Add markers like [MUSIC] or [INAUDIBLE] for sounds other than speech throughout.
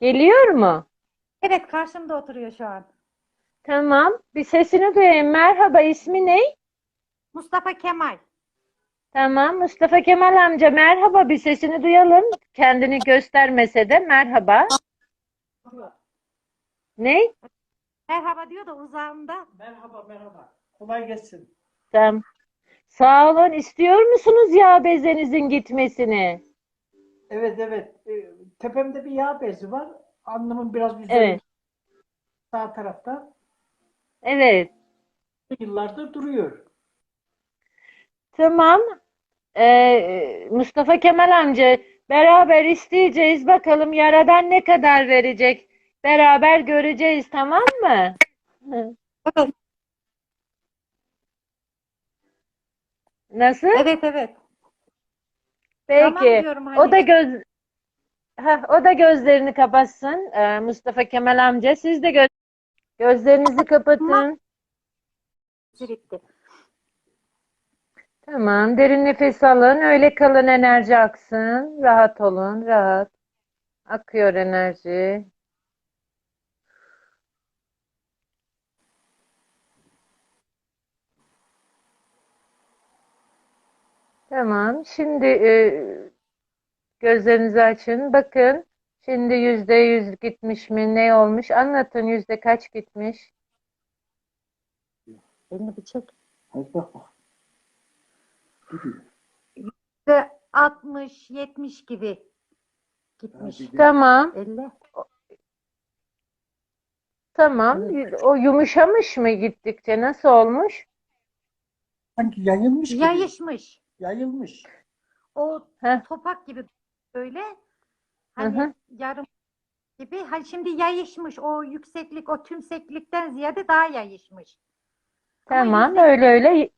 Geliyor mu? Evet karşımda oturuyor şu an. Tamam. Bir sesini duyayım. Merhaba, ismi ne? Mustafa Kemal. Tamam. Mustafa Kemal amca merhaba. Bir sesini duyalım. Kendini göstermese de merhaba. Ne? Merhaba diyor da uzağımda. Merhaba merhaba. Kolay gelsin. Tamam. Sağ olun. İstiyor musunuz yağ bezenizin gitmesini? Evet evet. Ee, tepemde bir yağ bezi var. Alnımın biraz üzerinde Evet. sağ tarafta. Evet. Yıllardır duruyor. Tamam. Ee, Mustafa Kemal amca beraber isteyeceğiz. Bakalım Yaradan ne kadar verecek? Beraber göreceğiz, tamam mı? Evet. Nasıl? Evet evet. Tamam Peki. diyorum O da hani. göz Heh, o da gözlerini kapatsın. Ee, Mustafa Kemal amca siz de göz gözlerinizi kapatın. Ziritti. Tamam. Derin nefes alın. Öyle kalın enerji aksın. Rahat olun. Rahat. Akıyor enerji. Tamam. Şimdi e, gözlerinizi açın. Bakın. Şimdi yüzde yüz gitmiş mi? Ne olmuş? Anlatın yüzde kaç gitmiş? Elini bir çek. Hadi bak bak. Gidiyor. Ve 60 70 gibi gitmiş. Tamam. 50. Tamam. O yumuşamış mı gittikçe? Nasıl olmuş? Sanki yayılmış gibi. Yayışmış. Yayılmış. O Heh. topak gibi böyle Hı hani hı. yarım gibi. Hani şimdi yayışmış. O yükseklik, o tümseklikten ziyade daha yayışmış. Ama Tamam. Öyle öyle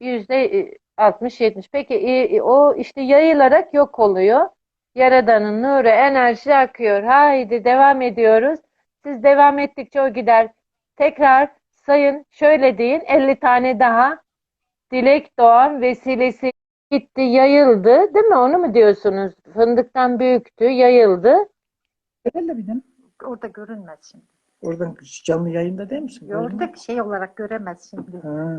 yüzde 60-70. Peki e, o işte yayılarak yok oluyor. Yaradan'ın nuru, enerji akıyor. Haydi devam ediyoruz. Siz devam ettikçe o gider. Tekrar sayın. Şöyle deyin. 50 tane daha. Dilek Doğan vesilesi gitti, yayıldı. Değil mi? Onu mu diyorsunuz? Fındıktan büyüktü, yayıldı. Benim. Orada görünmez şimdi. Oradan canlı yayında değil misin? Orada şey olarak göremez şimdi. Ha.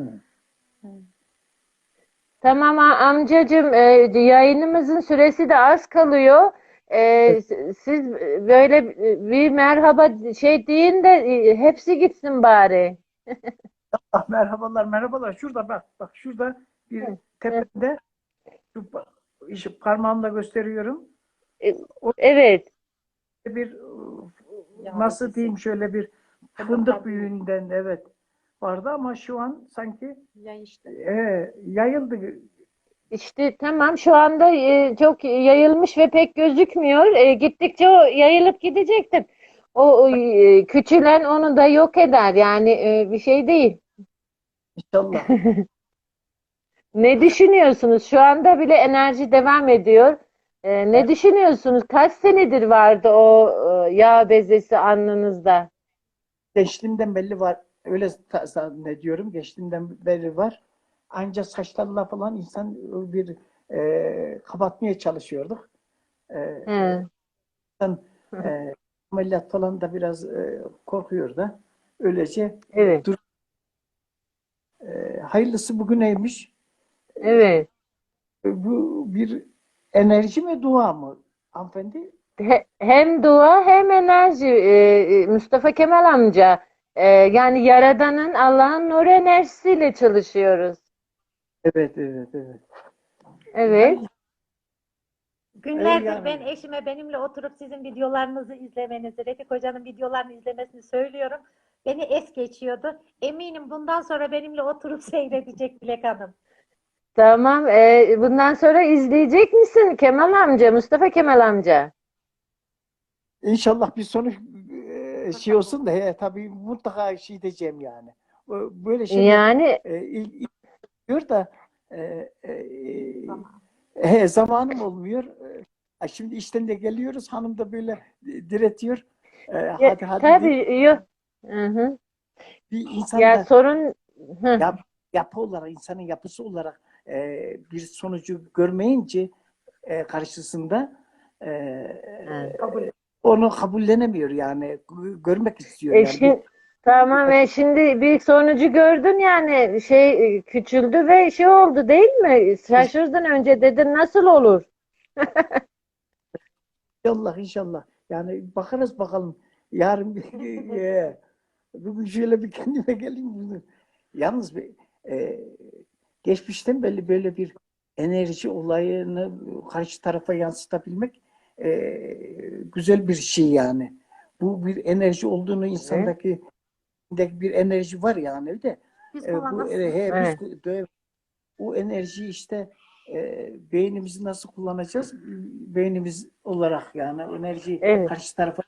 Tamam amcacığım, e, yayınımızın süresi de az kalıyor. E, siz böyle bir merhaba şey deyin de e, hepsi gitsin bari. Ah, merhabalar merhabalar. Şurada bak bak şurada bir tepede şu işte parmağımla gösteriyorum. Evet, Bir nasıl diyeyim şöyle bir fındık büyüğünden evet vardı ama şu an sanki Yayıştı. e, yayıldı. işte tamam şu anda e, çok yayılmış ve pek gözükmüyor. E, gittikçe o yayılıp gidecektir. O, o, e, küçülen onu da yok eder. Yani e, bir şey değil. İnşallah. [LAUGHS] Ne düşünüyorsunuz? Şu anda bile enerji devam ediyor. Ee, ne düşünüyorsunuz? Kaç senedir vardı o e, yağ bezesi alnınızda? Gençliğimden belli var. Öyle ta- zannediyorum. Gençliğimden beri var. Ancak saçlarla falan insan bir e, kapatmaya çalışıyorduk. E, He. insan, e, ameliyat falan da biraz e, korkuyor da. Öylece Evet, e, hayırlısı bugüneymiş. Evet. E, Bu bir enerji mi dua mı hanımefendi? He- hem dua hem enerji. Ee, Mustafa Kemal amca. Ee, yani Yaradan'ın, Allah'ın nur enerjisiyle çalışıyoruz. Evet, evet, evet. Evet. Günlerdir yani. ben eşime benimle oturup sizin videolarınızı izlemenizi, Refik Hoca'nın videolarını izlemesini söylüyorum. Beni es geçiyordu. Eminim bundan sonra benimle oturup [LAUGHS] seyredecek Dilek Hanım. Tamam. Ee, bundan sonra izleyecek misin Kemal amca, Mustafa Kemal amca? İnşallah bir sonuç e, şey olsun da he, tabii mutlaka şey diyeceğim yani. Böyle şeyler Yani e, il- il- diyor da e, e, he, zamanım olmuyor. E, şimdi işten de geliyoruz. Hanım da böyle diretiyor. E, ya, hadi hadi tabii yok. Hı hı. bir insan Ya da sorun Hı. yap, yapı olarak, insanın yapısı olarak e, bir sonucu görmeyince e, karşısında e, Evet. Kabul. o onu kabullenemiyor yani. Görmek istiyor E yani. tamam e şimdi bir sonucu gördün yani şey küçüldü ve şey oldu değil mi? Şaşırdın önce dedin nasıl olur? [LAUGHS] İnşallah inşallah. Yani bakarız bakalım. Yarın bir [LAUGHS] e, bugün şöyle bir kendime geleyim. Bunu. Yalnız bir, e, geçmişten belli böyle bir enerji olayını karşı tarafa yansıtabilmek e, güzel bir şey yani. Bu bir enerji olduğunu insandaki insandaki bir enerji var yani öyle de. E, bu e, he, Evet. biz de- o enerji işte e, beynimizi nasıl kullanacağız? Beynimiz olarak yani enerji Evet. karşı tarafa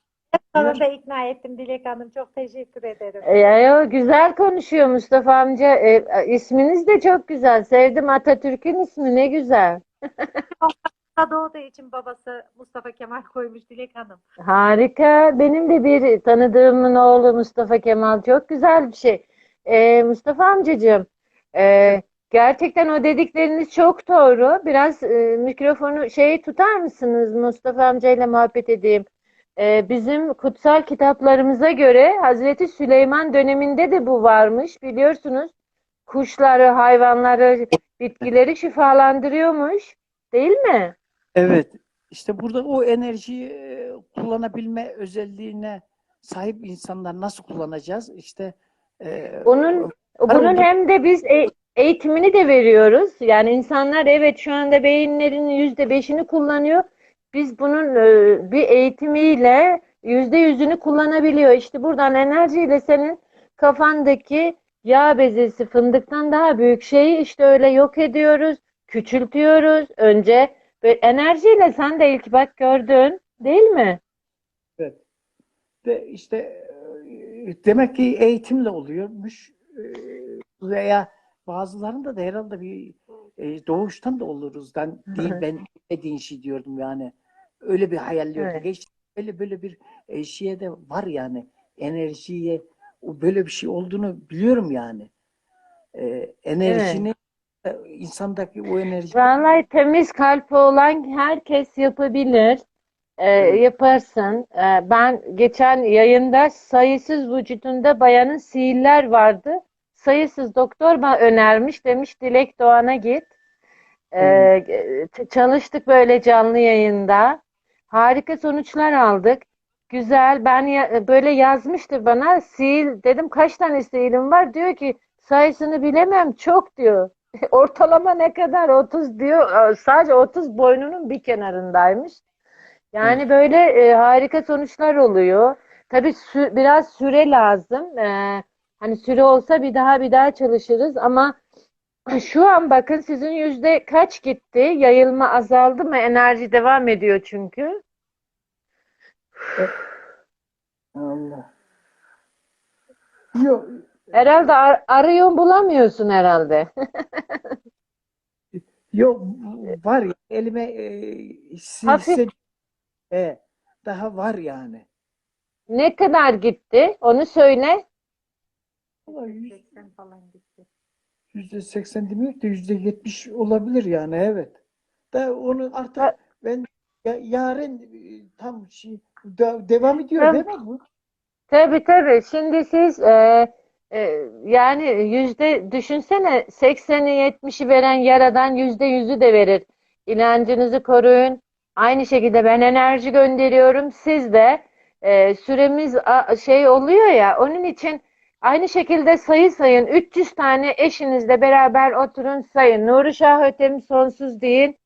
Sonunda ikna ettim Dilek Hanım. Çok teşekkür ederim. E, ya, güzel konuşuyor Mustafa amca. E, e, isminiz de çok güzel. Sevdim Atatürk'ün ismi ne güzel. Da doğduğu için babası Mustafa Kemal koymuş Dilek Hanım. Harika. Benim de bir tanıdığımın oğlu Mustafa Kemal. Çok güzel bir şey. Ee, Mustafa amcacığım, e, gerçekten o dedikleriniz çok doğru. Biraz e, mikrofonu şey tutar mısınız? Mustafa amcayla muhabbet edeyim. Ee, bizim kutsal kitaplarımıza göre Hazreti Süleyman döneminde de bu varmış. Biliyorsunuz kuşları, hayvanları, bitkileri şifalandırıyormuş. Değil mi? Evet. İşte burada o enerjiyi e, kullanabilme özelliğine sahip insanlar nasıl kullanacağız? İşte e, Onun bunun hem de biz e- eğitimini de veriyoruz. Yani insanlar evet şu anda beyinlerinin yüzde beşini kullanıyor. Biz bunun e, bir eğitimiyle yüzde yüzünü kullanabiliyor. İşte buradan enerjiyle senin kafandaki yağ bezesi fındıktan daha büyük şeyi işte öyle yok ediyoruz, küçültüyoruz. Önce ve enerjiyle sen de ilk bak gördün, değil mi? Evet. De işte e, demek ki eğitimle oluyormuş E, veya bazılarında da herhalde bir doğuştan da oluruz. Ben değil ben dediğin şey diyordum yani. Öyle bir hayalliyordum. Evet. Geç böyle böyle bir e, şeye de var yani. Enerjiye o böyle bir şey olduğunu biliyorum yani. E, enerjini e, insandaki o enerji Vallahi temiz kalp olan herkes yapabilir. Evet. yaparsın. Ee, ben geçen yayında sayısız vücudunda bayanın sihirler vardı. Sayısız doktor bana önermiş. Demiş Dilek Doğan'a git. Ee, ç- çalıştık böyle canlı yayında. Harika sonuçlar aldık. Güzel. Ben ya- böyle yazmıştı bana. Sihir dedim kaç tane sihirim var? Diyor ki sayısını bilemem. Çok diyor. [LAUGHS] Ortalama ne kadar? 30 diyor. Sadece 30 boynunun bir kenarındaymış. Yani böyle e, harika sonuçlar oluyor. Tabii sü- biraz süre lazım. Ee, hani süre olsa bir daha bir daha çalışırız ama şu an bakın sizin yüzde kaç gitti? Yayılma azaldı mı? Enerji devam ediyor çünkü. Allah. Yok Herhalde ar arıyor bulamıyorsun herhalde. [LAUGHS] Yok var ya elime e, Hafif. hissediyorum. E, daha var yani. Ne kadar gitti? Onu söyle. Vallahi yüz- 80 falan gitti. Yüzde seksen demek de yüzde yetmiş olabilir yani evet. Da onu artık Ha- ben ya, yarın e, tam şey de- devam ediyor Tabii. değil mi bu? Tabii tabii. Şimdi siz e, e, yani yüzde düşünsene 80'i 70'i veren yaradan yüzde yüzü de verir. İnancınızı koruyun. Aynı şekilde ben enerji gönderiyorum. Siz de e, süremiz a- şey oluyor ya onun için aynı şekilde sayı sayın. 300 tane eşinizle beraber oturun sayın. Nuri Şah Ötem sonsuz deyin.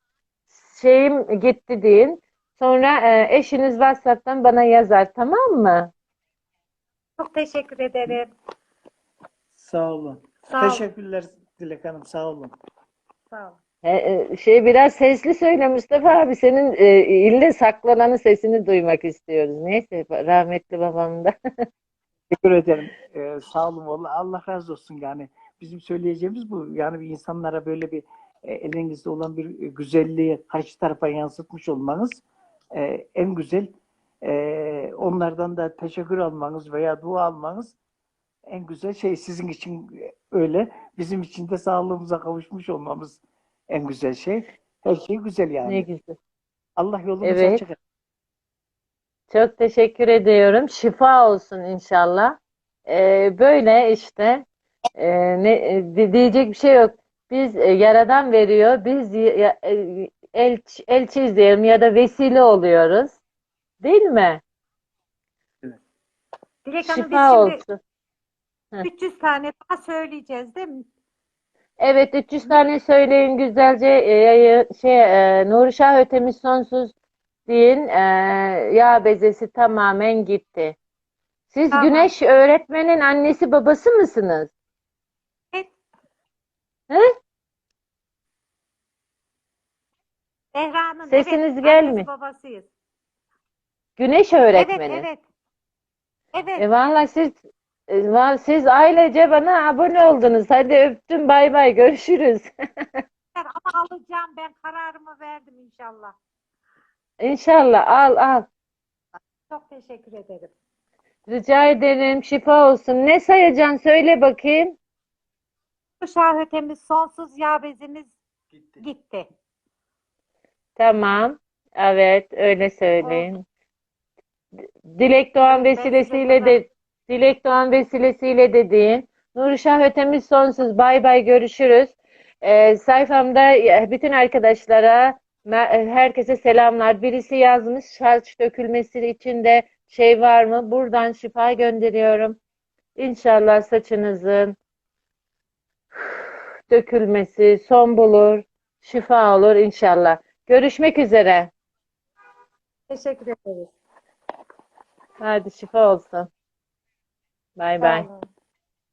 Şeyim gitti deyin. Sonra e, eşiniz WhatsApp'tan bana yazar tamam mı? Çok teşekkür ederim. Sağ olun. Sağ olun. Teşekkürler Dilek Hanım sağ olun. Sağ olun. E, e, Şey biraz sesli söyle Mustafa abi senin e, ille saklananın sesini duymak istiyoruz. Neyse rahmetli babamın da. [LAUGHS] Teşekkür ederim. Ee, sağ olun vallahi Allah razı olsun yani. Bizim söyleyeceğimiz bu. Yani bir insanlara böyle bir e, elinizde olan bir güzelliği karşı tarafa yansıtmış olmanız e, en güzel. E, onlardan da teşekkür almanız veya dua almanız en güzel şey sizin için öyle. Bizim için de sağlığımıza kavuşmuş olmamız en güzel şey. Her şey güzel yani. Ne güzel. Allah yolumuzu Evet. açık. Çok teşekkür ediyorum. Şifa olsun inşallah. Ee, böyle işte e, ne e, di- diyecek bir şey yok. Biz e, Yaradan veriyor. Biz ya- e, elç, elçiyiz diyelim ya da vesile oluyoruz. Değil mi? Dilek Hanım biz Şifa şimdi olsun. 300 tane daha söyleyeceğiz değil mi? Evet 300 tane söyleyin güzelce e, şey e, Nurşah ötemiz sonsuz deyin. E, yağ bezesi tamamen gitti. Siz Tamam. Güneş öğretmenin annesi babası mısınız? Evet. He? Zehra'nın Sesiniz evet, gelmiyor. annesi babasıyız. Güneş öğretmeni. Evet, evet. Evet. E vallahi siz e, va- siz ailece bana abone oldunuz. Hadi öptüm bay bay görüşürüz. [LAUGHS] Ama alacağım ben kararımı verdim inşallah. İnşallah al al. Çok teşekkür ederim. Rica ederim şifa olsun. Ne sayacaksın söyle bakayım. Uşağı ötemiz sonsuz yağ bezimiz gitti. Tamam. Evet, öyle söyleyin. Dilek Doğan Evet, vesilesiyle vesile de Dilek Doğan vesilesiyle de deyin. Nurşah ötemiz sonsuz. Bay bay görüşürüz. Ee, sayfamda bütün arkadaşlara herkese selamlar. Birisi yazmış saç dökülmesi için de şey var mı? Buradan şifa gönderiyorum. İnşallah saçınızın dökülmesi son bulur. Şifa olur inşallah. Görüşmek üzere. Teşekkür ederiz. Hadi şifa olsun. Bay bay.